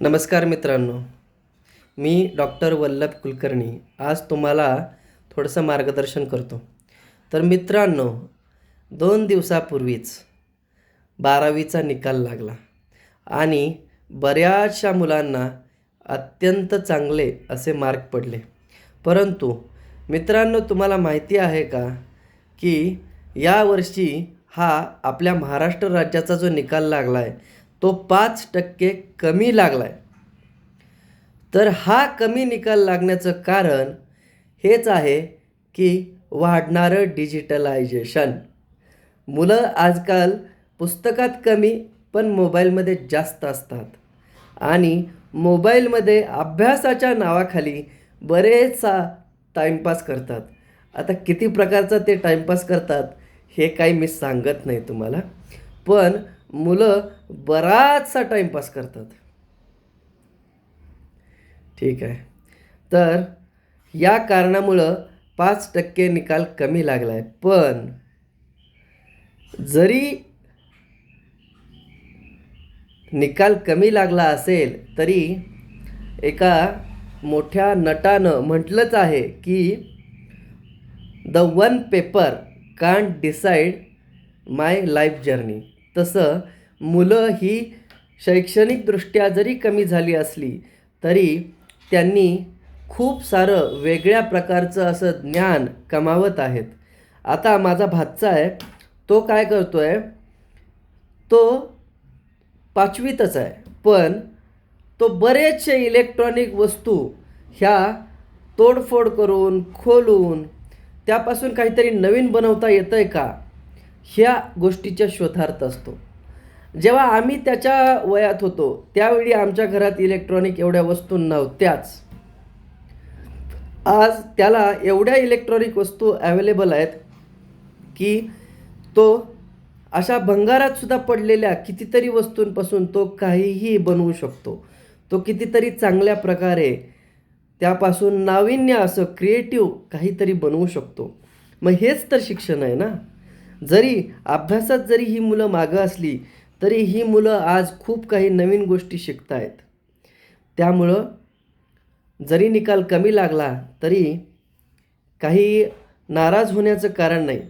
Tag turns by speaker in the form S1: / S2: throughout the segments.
S1: नमस्कार मित्रांनो मी डॉक्टर वल्लभ कुलकर्णी. आज तुम्हाला थोडंसं मार्गदर्शन करतो. तर मित्रांनो दोन दिवसापूर्वीच बारावीचा निकाल लागला आणि बऱ्याचशा मुलांना अत्यंत चांगले असे मार्क पडले. परंतु मित्रांनो तुम्हाला माहिती आहे का की यावर्षी हा आपल्या महाराष्ट्र राज्याचा जो निकाल लागला आहे तो पाच टक्के कमी लागला आहे तर हा कमी निकाल लागण्याचं कारण हेच आहे की वाढणारं डिजिटलायझेशन. मुलं आजकाल पुस्तकात कमी पण मोबाईलमध्ये जास्त असतात. आणि मोबाईलमध्ये अभ्यासाच्या नावाखाली बरेचसा टाईमपास करतात. आता किती प्रकारचा ते टाईमपास करतात हे काही मी सांगत नाही तुम्हाला. पण मुलं बराचसा टाईमपास करतात. ठीक आहे. तर या कारणामुळं पाच टक्के निकाल कमी लागला आहे पण जरी निकाल कमी लागला असेल तरी एका मोठ्या नटानं म्हटलंच आहे की the one paper can't decide my life journey. तसं मुलं ही शैक्षणिकदृष्ट्या जरी कमी झाली असली तरी त्यांनी खूप सारं वेगळ्या प्रकारचं असं ज्ञान कमावत आहेत. आता माझा भातचा आहे तो काय करतो आहे तो पाचवीतच आहे पण तो बरेचसे इलेक्ट्रॉनिक वस्तू ह्या तोडफोड करून खोलून त्यापासून काहीतरी नवीन बनवता येतं आहे का ह्या गोष्टीच्या शोधार्थ असतो. जेव्हा आम्ही त्याच्या वयात होतो त्यावेळी आमच्या घरात इलेक्ट्रॉनिक एवढ्या वस्तू नव्हत्याच. आज त्याला एवढ्या इलेक्ट्रॉनिक वस्तू अवेलेबल आहेत की तो अशा भंगारात सुद्धा पडलेल्या कितीतरी वस्तूंपासून तो काहीही बनवू शकतो. तो कितीतरी चांगल्या प्रकारे त्यापासून नाविन्य असं क्रिएटिव्ह काहीतरी बनवू शकतो. मग हेच तर शिक्षण आहे ना? जरी अभ्यासात जरी ही मुलं मागं असली तरी ही मुलं आज खूप काही नवीन गोष्टी शिकत आहेत त्यामुळं जरी निकाल कमी लागला तरी काही नाराज होण्याचं कारण नाही.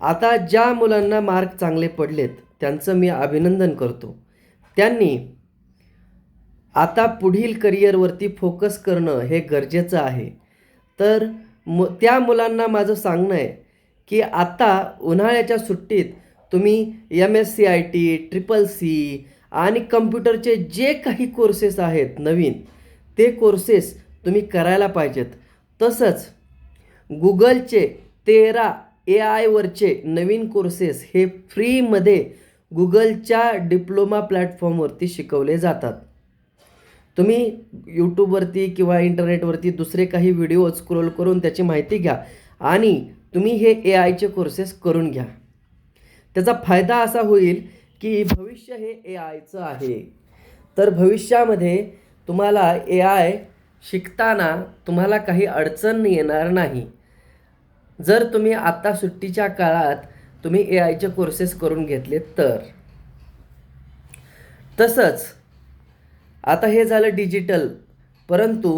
S1: आता ज्या मुलांना मार्क चांगले पडलेत त्यांचं मी अभिनंदन करतो. त्यांनी आता पुढील करिअरवरती फोकस करणं हे गरजेचं आहे. तर मु त्या मुलांना माझं सांगणं आहे की आता उन्हाळ्याच्या सुट्टीत तुम्ही M S C I T triple C आणि कम्प्युटरचे जे काही कोर्सेस आहेत नवीन ते कोर्सेस तुम्ही करायला पाहिजेत. तसंच गुगलचे तेरा ए आयवरचे नवीन कोर्सेस हे फ्रीमध्ये गुगलच्या डिप्लोमा प्लॅटफॉर्मवरती शिकवले जातात. तुम्ही यूट्यूबवरती किंवा इंटरनेटवरती दुसरे काही व्हिडिओ स्क्रोल करून त्याची माहिती घ्या आणि तुम्ही हे ए आयचे कोर्सेस करून घ्या. त्याचा फायदा असा होईल की भविष्य हे ए आयचं आहे. तर भविष्यामध्ये तुम्हाला ए आय शिकताना तुम्हाला काही अडचण येणार नाही. जर तुम्ही आत्ता सुट्टीच्या काळात तुम्ही ए आयचे कोर्सेस करून घेतले तर. तसंच आता हे झालं डिजिटल परंतु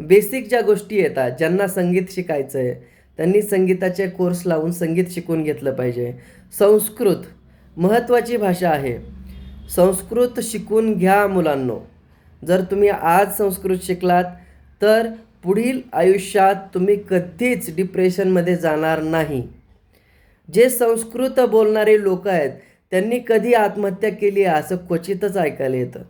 S1: बेसिक ज्या गोष्टी येतात ज्यांना संगीत शिकायचं आहे त्यांनी संगीताचे कोर्स लावून संगीत शिकून घेतलं पाहिजे. संस्कृत महत्त्वाची भाषा आहे. संस्कृत शिकून घ्या मुलांनो. जर तुम्ही आज संस्कृत शिकलात तर पुढील आयुष्यात तुम्ही कधीच डिप्रेशनमध्ये जाणार नाही. जे संस्कृत बोलणारे लोक आहेत त्यांनी कधी आत्महत्या केली आहे असं क्वचितच ऐकायला येतं.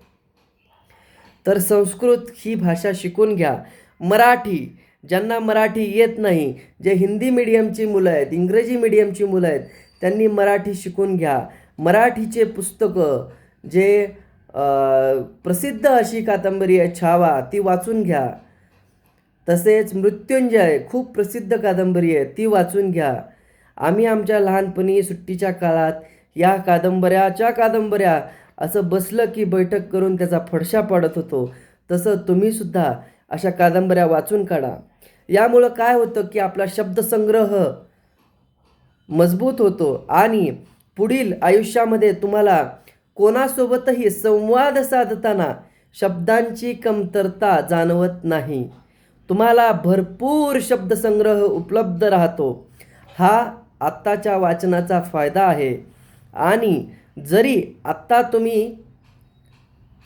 S1: तर संस्कृत ही भाषा शिकून घ्या. मराठी ज्यांना मराठी येत नाही जे हिंदी मीडियमची मुलं आहेत इंग्रजी मिडियमची मुलं आहेत त्यांनी मराठी शिकून घ्या. मराठीचे पुस्तकं जे प्रसिद्ध अशी कादंबरी आहे छावा ती वाचून घ्या. तसेच मृत्युंजय खूप प्रसिद्ध कादंबरी आहे ती वाचून घ्या. आम्ही आमच्या लहानपणी सुट्टीच्या काळात या कादंबऱ्याच्या कादंबऱ्या असं बसलं की बैठक करून त्याचा फडशा पाडत होतो. तसं तुम्हीसुद्धा अशा कादंबऱ्या वाचून काढा. यामुळं काय होतं की आपला शब्दसंग्रह मजबूत होतो आणि पुढील आयुष्यामध्ये तुम्हाला कोणासोबतही संवाद साधताना शब्दांची कमतरता जाणवत नाही. तुम्हाला भरपूर शब्दसंग्रह उपलब्ध राहतो. हा आत्ताच्या वाचनाचा फायदा आहे. आणि जरी आत्ता तुम्ही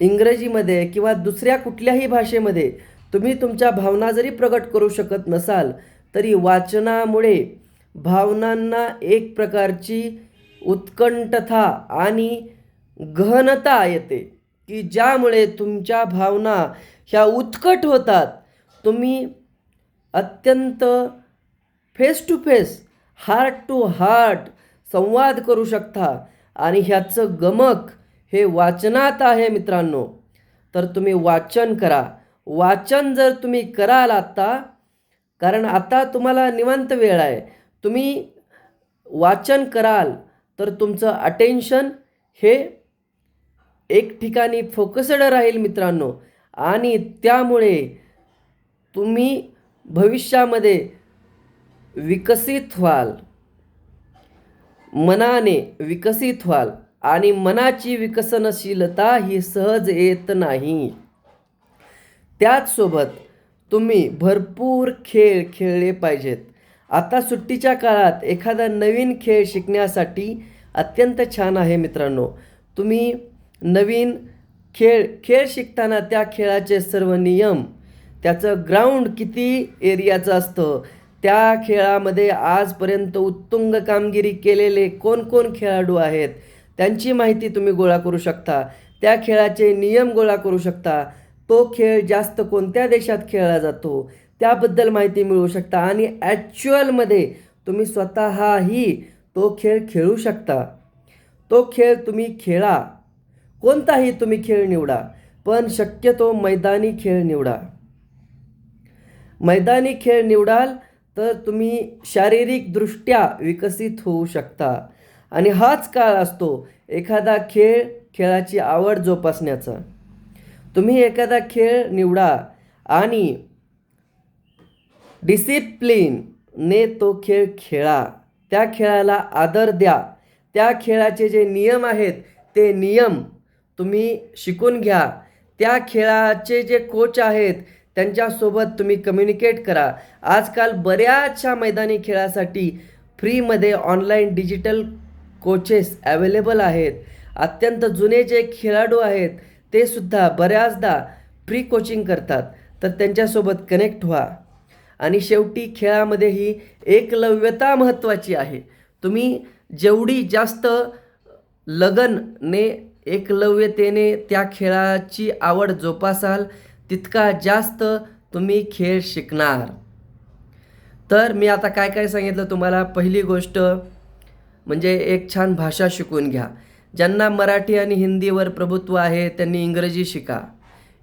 S1: इंग्रजीमध्ये किंवा दुसऱ्या कुठल्याही भाषेमध्ये तुम्ही तुमच्या भावना जरी प्रकट करू शकत नसाल तरी वाचनामुळे भावनांना एक प्रकारची उत्कंठता आणि गहनता येते की ज्यामुळे तुमच्या भावना ह्या उत्कट होतात. तुम्ही अत्यंत face to face heart to heart संवाद करू शकता आणि ह्याचं गमक हे वाचनात आहे मित्रांनो. तर तुम्ही वाचन करा. वाचन जर तुम्ही कराल आत्ता कारण आता तुम्हाला निवांत वेळ आहे. तुम्ही वाचन कराल तर तुमचं अटेन्शन हे एक ठिकाणी फोकसड राहील मित्रांनो. आणि त्यामुळे तुम्ही भविष्यामध्ये विकसित व्हाल. मनाने विकसित व्हाल. आणि मनाची विकसनशीलता ही सहज येत नाही. त्याचसोबत तुम्ही भरपूर खेळ खेळले पाहिजेत. आता सुट्टीच्या काळात एखादा नवीन खेळ शिकण्यासाठी अत्यंत छान आहे मित्रांनो. तुम्ही नवीन खेळ खेळ शिकताना त्या खेळाचे सर्व नियम त्याचं ग्राउंड किती एरियाचं असतं त्या खेळामध्ये आजपर्यंत उत्तुंग कामगिरी केलेले कोणकोण खेळाडू आहेत त्यांची माहिती तुम्ही गोळा करू शकता. त्या खेळाचे नियम गोळा करू शकता. तो खेळ जास्त कोणत्या देशात खेळला जातो त्याबद्दल माहिती मिळवू शकता. आणि ॲक्च्युअलमध्ये तुम्ही स्वतःही तो खेळ खेळू शकता. तो खेळ तुम्ही खेळा. कोणताही तुम्ही खेळ निवडा पण शक्यतो मैदानी खेळ निवडा. मैदानी खेळ निवडाल तर तुम्ही शारीरिकदृष्ट्या विकसित होऊ शकता. आणि हाच काळ असतो एखादा खेळ खेळाची आवड जोपासण्याचा. तुम्ही एखादा खेळ निवडा आणि डिसिप्लिनने तो खेळ खेळा. त्या खेळाला आदर द्या. त्या खेळाचे जे नियम आहेत ते नियम तुम्ही शिकून घ्या. त्या खेळाचे जे कोच आहेत त्यांच्यासोबत तुम्ही कम्युनिकेट करा. आजकाल बऱ्याचशा मैदानी खेळासाठी फ्रीमध्ये ऑनलाईन डिजिटल कोचेस अवेलेबल आहेत. अत्यंत जुने जे खेळाडू आहेत ते सुद्धा बऱ्याचदा फ्री कोचिंग करतात. तर त्यांच्यासोबत कनेक्ट व्हा. आणि शेवटी खेळामध्ये ही एकलव्यता महत्त्वाची आहे. तुम्ही जेवढी जास्त लगनने एकलव्यतेने त्या खेळाची आवड जोपासाल तितका जास्त तुम्ही खेळ शिकणार. तर मी आता काय काय सांगितलं तुम्हाला? पहिली गोष्ट म्हणजे एक छान भाषा शिकून घ्या. ज्यांना मराठी आणि हिंदीवर प्रभुत्व आहे त्यांनी इंग्रजी शिका.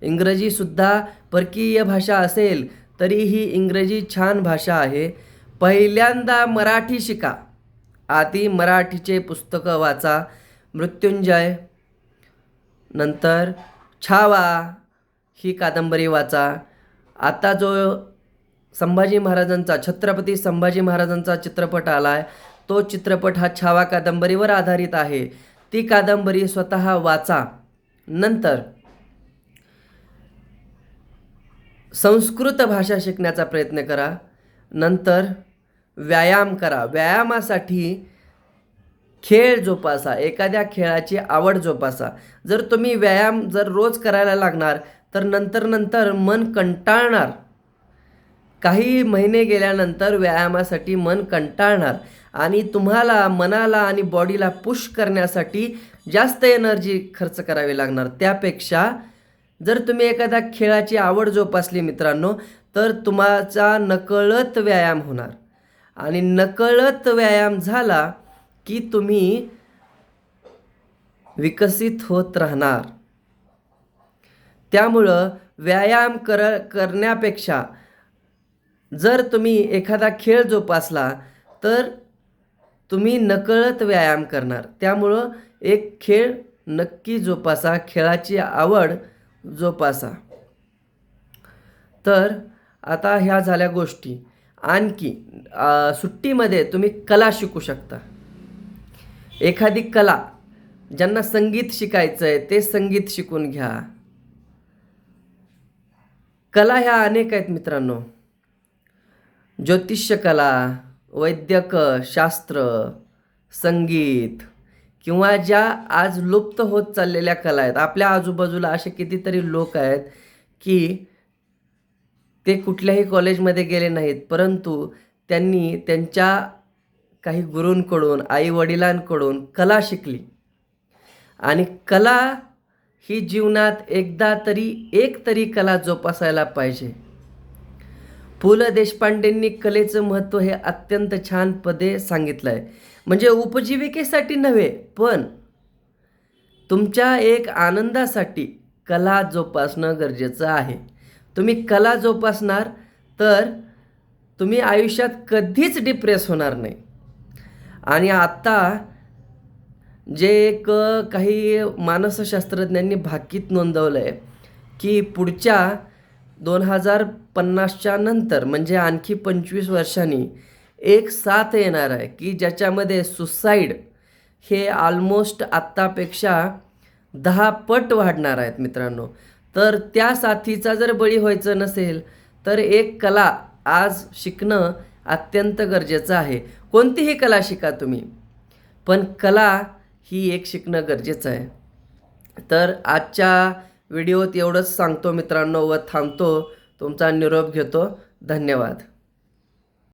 S1: इंग्रजीसुद्धा परकीय भाषा असेल तरीही इंग्रजी छान भाषा आहे. पहिल्यांदा मराठी शिका. आधी मराठीचे पुस्तकं वाचा. मृत्युंजय. नंतर छावा. ही कादंबरी वाचा. आता जो संभाजी महाराजांचा छत्रपती संभाजी महाराजांचा चित्रपट आला आहे तो चित्रपट हा छावा कादंबरीवर आधारित आहे. ती कादंबरी स्वतः वाचा. नंतर संस्कृत भाषा शिकण्याचा प्रयत्न करा. नंतर व्यायाम करा. व्यायामासाठी खेळ जोपासा. एखाद्या खेळाची आवड जोपासा. जर तुम्ही व्यायाम जर रोज करायला लागणार तर नंतर नंतर मन कंटाळणार. काही महिने गेल्यानंतर व्यायामासाठी मन कंटाळणार. आणि तुम्हाला मनाला आणि बॉडीला पुश करण्यासाठी जास्त एनर्जी खर्च करावी लागणार. त्यापेक्षा जर तुम्ही एखाद्या खेळाची आवड जोपासली मित्रांनो तर तुमचा नकळत व्यायाम होणार. आणि नकळत व्यायाम झाला की तुम्ही विकसित होत राहणार. त्यामुळं व्यायाम कर करण्यापेक्षा जर तुम्ही एखादा खेळ जोपासला तर तुम्ही नकळत व्यायाम करणार. त्यामुळं एक खेळ नक्की जोपासा खेळाची आवड जोपासा. तर आता ह्या झाल्या गोष्टी. आणखी सुट्टीमध्ये तुम्ही कला शिकू शकता. एखादी कला ज्यांना संगीत शिकायचं आहे ते संगीत शिकून घ्या. कला ह्या अनेक आहेत मित्रांनो. ज्योतिष्य कला वैद्यक शास्त्र संगीत किंवा ज्या आज लुप्त होत चाललेल्या कला आहेत. आपल्या आजूबाजूला असे कितीतरी लोक आहेत की ते कुठल्याही कॉलेजमध्ये गेले नाहीत. परंतु त्यांनी त्यांच्या काही गुरूंकडून आईवडिलांकडून कला शिकली. आणि कला ही जीवनात एकदा तरी एक तरी कला जोपासायला पाहिजे. पु ल देशपांडेंनी कलेचं महत्त्व हे अत्यंत छान पदे सांगितलं आहे म्हणजे उपजीविकेसाठी नव्हे पण तुमच्या एक आनंदासाठी कला जोपासणं गरजेचं आहे. तुम्ही कला जोपासणार तर तुम्ही आयुष्यात कधीच डिप्रेस होणार नाही. आणि आत्ता जे एक काही मानसशास्त्रज्ञांनी भाकीत नोंदवलं आहे की पुढच्या दोन हजार पन्नासच्या नंतर म्हणजे आणखी पंचवीस वर्षांनी एक साथ येणार आहे की ज्याच्यामध्ये सुसाईड हे ऑलमोस्ट आत्तापेक्षा दहा पट वाढणार आहेत मित्रांनो. तर त्या साथीचा जर बळी व्हायचं नसेल तर एक कला आज शिकणं अत्यंत गरजेचं आहे. कोणतीही कला शिका तुम्ही पण कला ही एक शिकणं गरजेचं आहे. तर आजच्या व्हिडिओत एवढंच सांगतो मित्रांनो व थांबतो. तुमचा निरोप घेतो. धन्यवाद.